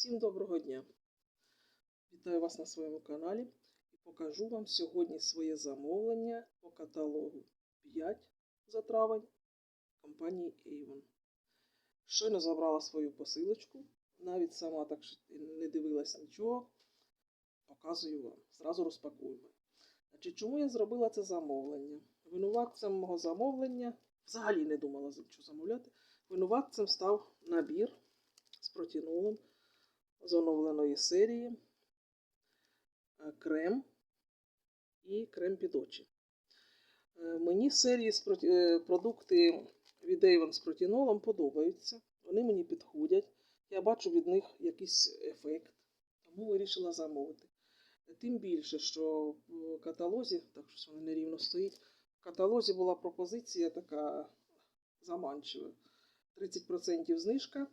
Всім доброго дня! Вітаю вас на своєму каналі і покажу вам сьогодні своє замовлення по каталогу 5 за травень компанії Avon. Щойно забрала свою посилочку, навіть сама так не дивилась нічого. Показую вам. Зразу розпакуємо. Значить, чому я зробила це замовлення? Винуватцем мого замовлення взагалі не думала що замовляти. Винуватцем став набір з протінолом з оновленої серії е, крем і крем під очі. Е, Мені серії е, продукти від Avon з протінолом подобаються. Вони мені підходять. Я бачу від них якийсь ефект, тому вирішила замовити. Тим більше, що в каталозі, так щось воно нерівно стоїть, в каталозі була пропозиція така заманчива. 30% знижка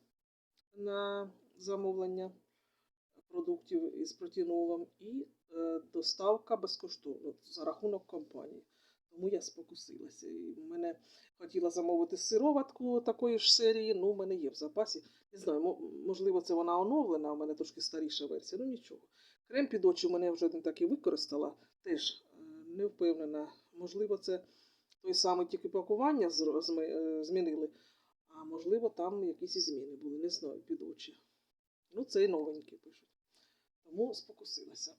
на замовлення продуктів із протінолом і е, доставка безкоштовно за рахунок компанії. Тому я спокусилася. І мене хотіла замовити сироватку такої ж серії, ну, в мене є в запасі. Не знаю, можливо, це вона оновлена, в мене трошки старіша версія, ну нічого. Крем під очі в мене вже один і використала, теж е, не впевнена. Можливо, це той самий тільки пакування е, змінили, а можливо, там якісь зміни були, не знаю, під очі. Ну, це і новенький пишуть. Тому спокусилася.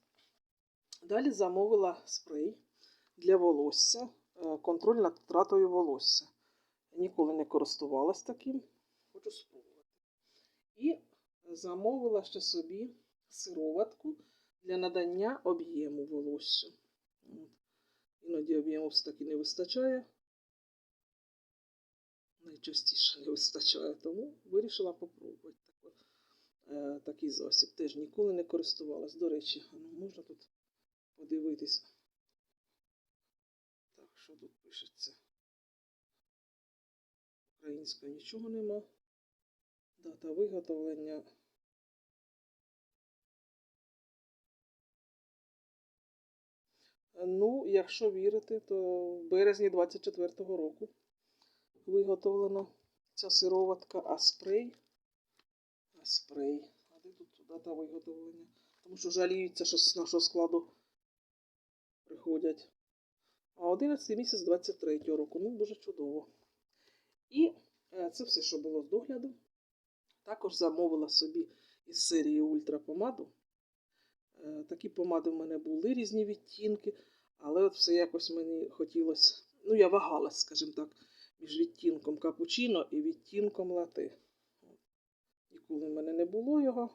Далі замовила спрей для волосся, е, контроль над втратою волосся. Ніколи не користувалась таким, хочу спробувати. І замовила ще собі сироватку для надання об'єму волосся. Іноді об'єму все-таки не вистачає. Найчастіше не вистачає, тому вирішила попробувати такий засіб. Теж ніколи не користувалась. До речі, ну, можна тут подивитися. Так, що тут пишеться? Українською нічого нема. Дата виготовлення. Ну, якщо вірити, то в березні 24-го року виготовлена ця сироватка, а спрей. Спрей. А де тут дата виготовлення? Тому що жаліються, що з нашого складу приходять. А 11 місяць 23 року. Ну, дуже чудово. І е, це все, що було з догляду. Також замовила собі із серії Ультра помаду. Е, Такі помади в мене були різні відтінки, але от все якось мені хотілося. Ну, я вагалась, скажімо так, між відтінком капучино і відтінком лати. От. Ніколи в мене не було його.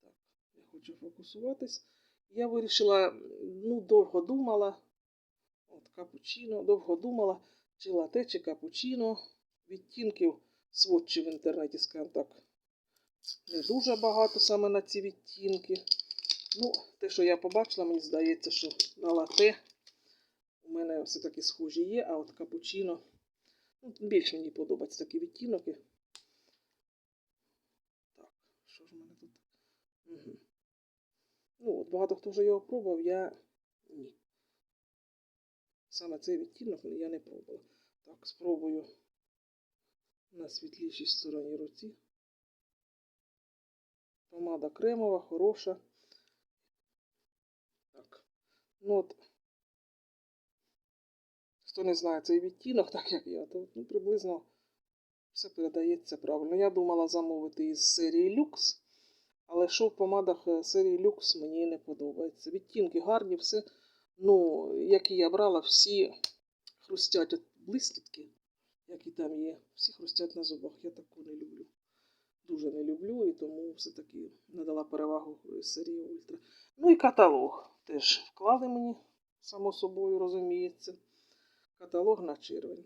Так, я хочу фокусуватись. Я вирішила, ну, довго думала. От капучино, довго думала, чи лате, чи капучино. Відтінків сводчів в інтернеті, скажімо так, не дуже багато саме на ці відтінки. Ну, те, що я побачила, мені здається, що на лате у мене все-таки схожі є, а от капучино. Ну, більше мені подобаються такі відтінки. Так, що ж в мене тут? Ну, от багато хто вже його пробував, я ні. Саме цей відтінок я не пробувала. Так, спробую на світлішій стороні руці. Помада кремова, хороша. Так. Ну от, хто не знає цей відтінок, так як я, то ну, приблизно все передається правильно. Я думала замовити із серії Люкс, але що в помадах е, серії Люкс мені не подобається. Відтінки гарні, все. Ну, які я брала, всі хрустять от блискітки, які там є. Всі хрустять на зубах. Я таку не люблю. Дуже не люблю і тому все-таки надала перевагу серії Ультра. Ну і каталог теж вклали мені, само собою розуміється. Каталог на червень.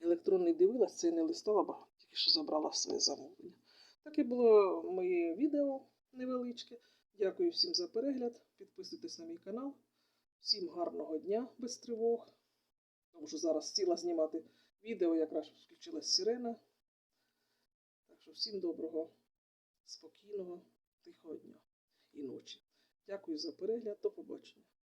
Електронний дивилась, це не листала, бо тільки що забрала своє замовлення. Таке було моє відео невеличке. Дякую всім за перегляд. Підписуйтесь на мій канал. Всім гарного дня без тривог. Тому що зараз сіла знімати відео, якраз включилась сирена. Так що всім доброго, спокійного, тихого дня і ночі. Дякую за перегляд. До побачення.